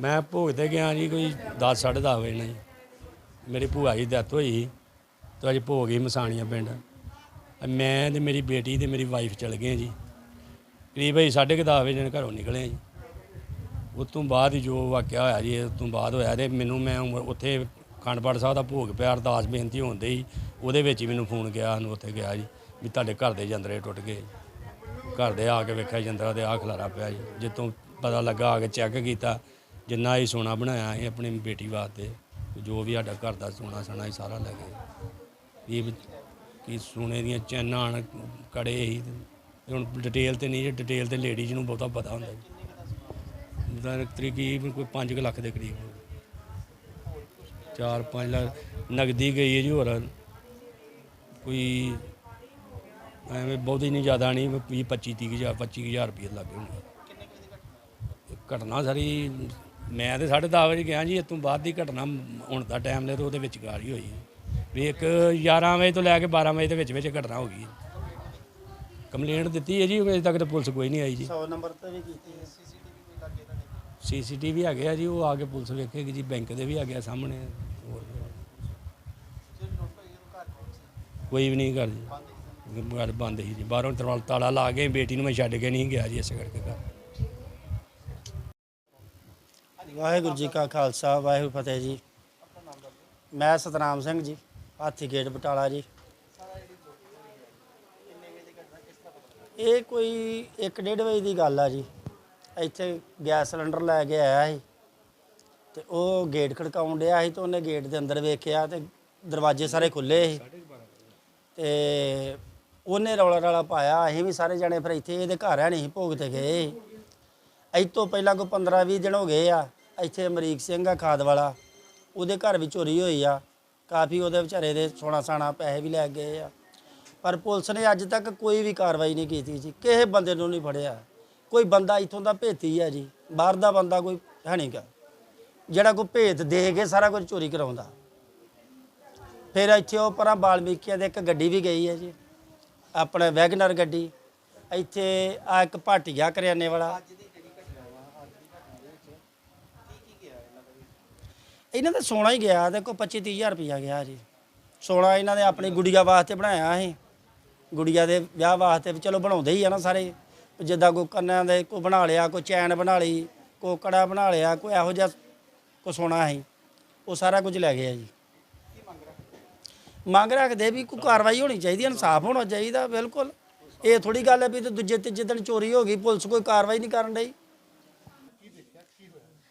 ਮੈਂ ਭੋਗ ਤੇ ਗਿਆ ਜੀ ਕੋਈ 10 10:30 ਵਜੇ ਨਾਲ ਜੀ ਮੇਰੀ ਭੂਆ ਜੀ ਡੈਥ ਹੋਈ ਸੀ ਤੇ ਅੱਜ ਭੋਗ ਹੀ ਮਸਾਣੀਆਂ ਪਿੰਡ। ਮੈਂ ਤੇ ਮੇਰੀ ਬੇਟੀ ਤੇ ਮੇਰੀ ਵਾਈਫ ਚਲ ਗਏ ਜੀ। ਕਰੀਬ ਅਸੀਂ 10:30 ਵਜੇ ਨਾਲ ਘਰੋਂ ਨਿਕਲੇ ਜੀ। ਉਸ ਤੋਂ ਬਾਅਦ ਹੀ ਜੋ ਵਾਕਿਆ ਹੋਇਆ ਜੀ, ਉਸ ਤੋਂ ਬਾਅਦ ਹੋਇਆ ਤੇ ਮੈਨੂੰ ਮੈਂ ਉਮ- ਉੱਥੇ ਖੰਡਪੜ ਸਾਹਿਬ ਦਾ ਭੋਗ ਪਿਆ, ਅਰਦਾਸ ਬੇਨਤੀ ਹੁੰਦੇ ਹੀ ਉਹਦੇ ਵਿੱਚ ਹੀ ਮੈਨੂੰ ਫੋਨ ਗਿਆ ਸਾਨੂੰ ਉੱਥੇ ਗਿਆ ਜੀ, ਵੀ ਤੁਹਾਡੇ ਘਰ ਦੇ ਜੰਦਰੇ ਟੁੱਟ ਗਏ। ਘਰ ਦੇ ਆ ਕੇ ਵੇਖਿਆ, ਜੰਦਰਾ ਤੇ ਆ ਖਲਾਰਾ ਪਿਆ ਜੀ। ਜਿੱਤੋਂ ਪਤਾ ਲੱਗਾ ਆ ਕੇ ਚੈੱਕ ਕੀਤਾ ਜਿੰਨਾ ਹੀ ਸੋਨਾ ਬਣਾਇਆ ਸੀ ਆਪਣੀ ਬੇਟੀ ਵਾਸਤੇ ਜੋ ਵੀ ਸਾਡਾ ਘਰ ਦਾ ਸੋਨਾ ਸਣਾ ਸੀ ਸਾਰਾ ਲੈ ਗਏ। ਇਹ ਕੀ ਸੋਨੇ ਦੀਆਂ ਚੈਨਾਂ ਹਨ, ਕੜੇ ਸੀ ਹੁਣ ਡਿਟੇਲ ਤੇ ਨਹੀਂ ਡਿਟੇਲ ਤੇ ਲੇਡੀਜ਼ ਨੂੰ ਬਹੁਤਾ ਪਤਾ ਹੁੰਦਾ ਜੀ। ਉਹਦਾ ਤਕਰੀਬਨ ਕੋਈ 5 ਲੱਖ ਦੇ ਕਰੀਬ 4-5 ਲੱਖ ਨਗਦੀ ਗਈ ਹੈ ਜੀ ਹੋਰ। ਕੋਈ ਐਵੇਂ ਬਹੁਤੀ ਨਹੀਂ ਜ਼ਿਆਦਾ ਨਹੀਂ 20 25 30 ਹਜ਼ਾਰ 25 ਹਜ਼ਾਰ ਰੁਪਏ ਲੱਗੇ ਹੋਣਗੇ ਘਟਨਾ ਸਾਰੀ ਮੈਂ ਤੇ 10:30 ਵਜੇ ਗਿਆ ਜੀ ਇਸ ਤੋਂ ਬਾਅਦ ਦੀ ਘਟਨਾ ਹੁਣ ਦਾ ਟਾਈਮ ਲੈ ਤੇ ਉਹਦੇ ਵਿੱਚ ਗਾਲ ਹੀ। ਹੋਈ ਵੀ ਇੱਕ 11 ਵਜੇ ਤੋਂ ਲੈ ਕੇ 12 ਵਜੇ ਦੇ ਵਿੱਚ ਵਿੱਚ ਘਟਨਾ ਹੋ ਗਈ ਕੰਪਲੇਂਟ ਦਿੱਤੀ ਹੈ ਜੀ ਅਜੇ ਤੱਕ ਤਾਂ ਪੁਲਿਸ ਕੋਈ ਨਹੀਂ ਆਈ ਜੀ। 100 ਨੰਬਰ ਤੇ ਵੀ ਕੀਤੀ ਹੈ। ਸੀਸੀਟੀਵੀ ਆ ਜੀ ਉਹ ਆ ਕੇ ਪੁਲਿਸ ਵੇਖੇਗੀ ਜੀ ਬੈਂਕ ਦੇ ਵੀ ਆ ਗਿਆ ਸਾਹਮਣੇ। ਹੋਰ ਕੋਈ ਵੀ ਨਹੀਂ ਕਰ ਜੀ। ਘਰ ਬੰਦ ਸੀ ਜੀ। ਬਾਹਰੋਂ ਤਰਵਾਲ ਤਾਲਾ ਲਾ ਕੇ ਬੇਟੀ ਨੂੰ ਮੈਂ ਛੱਡ ਕੇ ਨਹੀਂ ਗਿਆ ਜੀ ਇਸੇ ਕਰਕੇ ਘਰ। ਵਾਹਿਗੁਰੂ ਜੀ ਕਾ ਖਾਲਸਾ, ਵਾਹਿਗੁਰੂ ਫਤਿਹ ਜੀ। ਮੈਂ ਸਤਨਾਮ ਸਿੰਘ ਜੀ, ਹਾਥੀ ਗੇਟ ਬਟਾਲਾ ਜੀ। ਇਹ ਕੋਈ 1:30 ਵਜੇ ਦੀ ਗੱਲ ਆ ਜੀ। ਇੱਥੇ ਗੈਸ ਸਿਲੰਡਰ ਲੈ ਕੇ ਆਇਆ ਸੀ ਤੇ ਉਹ ਗੇਟ ਖੜਕਾਉਣ ਡਿਆ ਸੀ ਤੇ ਉਹਨੇ ਗੇਟ ਦੇ ਅੰਦਰ ਵੇਖਿਆ ਤੇ ਦਰਵਾਜ਼ੇ ਸਾਰੇ ਖੁੱਲੇ ਸੀ। ਤੇ ਉਹਨੇ ਰੌਲਾ ਰੌਲਾ ਪਾਇਆ, ਅਸੀਂ ਵੀ ਸਾਰੇ ਜਣੇ ਫਿਰ ਇੱਥੇ, ਇਹਦੇ ਘਰ ਆ ਨਹੀਂ ਭੋਗ ਤੇ ਗਏ ਇਹ ਤੋਂ ਪਹਿਲਾਂ ਕੋਈ 15 20 ਦਿਨ ਹੋ ਗਏ ਆ। ਇੱਥੇ ਅਮਰੀਕ ਸਿੰਘ ਆ ਖਾਦ ਵਾਲਾ, ਉਹਦੇ ਘਰ ਵੀ ਚੋਰੀ ਹੋਈ ਆ। ਕਾਫੀ ਉਹਦੇ ਵਿਚਾਰੇ ਦੇ ਸੋਨਾ ਸਾਣਾ ਪੈਸੇ ਵੀ ਲੈ ਗਏ ਆ। ਪਰ ਪੁਲਿਸ ਨੇ ਅੱਜ ਤੱਕ ਕੋਈ ਵੀ ਕਾਰਵਾਈ ਨਹੀਂ ਕੀਤੀ ਜੀ। ਕਿਸੇ ਬੰਦੇ ਨੂੰ ਨਹੀਂ ਫੜਿਆ। ਕੋਈ ਬੰਦਾ ਇੱਥੋਂ ਦਾ ਭੇਤੀ ਆ ਜੀ। ਬਾਹਰ ਦਾ ਬੰਦਾ ਕੋਈ ਹੈ ਨਹੀਂਗਾ ਜਿਹੜਾ ਕੋਈ ਭੇਤ ਦੇ ਕੇ ਸਾਰਾ ਕੁਝ ਚੋਰੀ ਕਰਾਉਂਦਾ। ਫਿਰ ਇੱਥੇ ਉਹ ਪਰਾਂ ਬਾਲਮੀਕੀਆਂ ਦੇ ਇੱਕ ਗੱਡੀ ਵੀ ਗਈ ਹੈ ਜੀ। ਆਪਣੇ ਵੈਗਨਰ ਗੱਡੀ। ਇੱਥੇ ਆ ਇੱਕ ਭਾਟੀਆ ਕਰਿਆਨੇ ਵਾਲਾ। ਇਹਨਾਂ ਦਾ ਸੋਨਾ ਹੀ ਗਿਆ, ਦੇਖੋ 25 30000 ਰੁਪਇਆ ਗਿਆ ਜੀ। ਸੋਨਾ ਇਹਨਾਂ ਨੇ ਆਪਣੀ ਗੁੜੀਆ ਵਾਸਤੇ ਬਣਾਇਆ ਸੀ। ਗੁੜੀਆ ਦੇ ਵਿਆਹ ਵਾਸਤੇ ਵੀ ਚਲੋ ਬਣਾਉਂਦੇ ਹੀ ਆ ਨਾ ਸਾਰੇ। ਜਿੱਦਾਂ ਕੋਈ ਕੰਨਾਂ ਦੇ ਕੋ ਬਣਾ ਲਿਆ, ਕੋਈ ਚੈਨ ਬਣਾ ਲਈ ਕੋ ਕੜਾ ਬਣਾ ਲਿਆ, ਕੋਈ ਇਹੋ ਜਿਹਾ ਕੋ ਸੋਨਾ ਸੀ। ਉਹ ਸਾਰਾ ਕੁਝ ਲੈ ਗਿਆ ਜੀ। ਮੰਗ ਰੱਖਦੇ ਵੀ ਕੋਈ ਕਾਰਵਾਈ ਹੋਣੀ ਚਾਹੀਦੀ, ਇਨਸਾਫ ਹੋਣਾ ਚਾਹੀਦਾ, ਬਿਲਕੁਲ। ਇਹ ਥੋੜੀ ਗੱਲ ਹੈ ਵੀ ਤੇ ਦੂਜੇ ਤੀਜੇ ਦਿਨ ਚੋਰੀ ਹੋ ਗਈ, ਪੁਲਿਸ ਕੋਈ ਕਾਰਵਾਈ ਨਹੀਂ ਕਰਨ ਡਈ।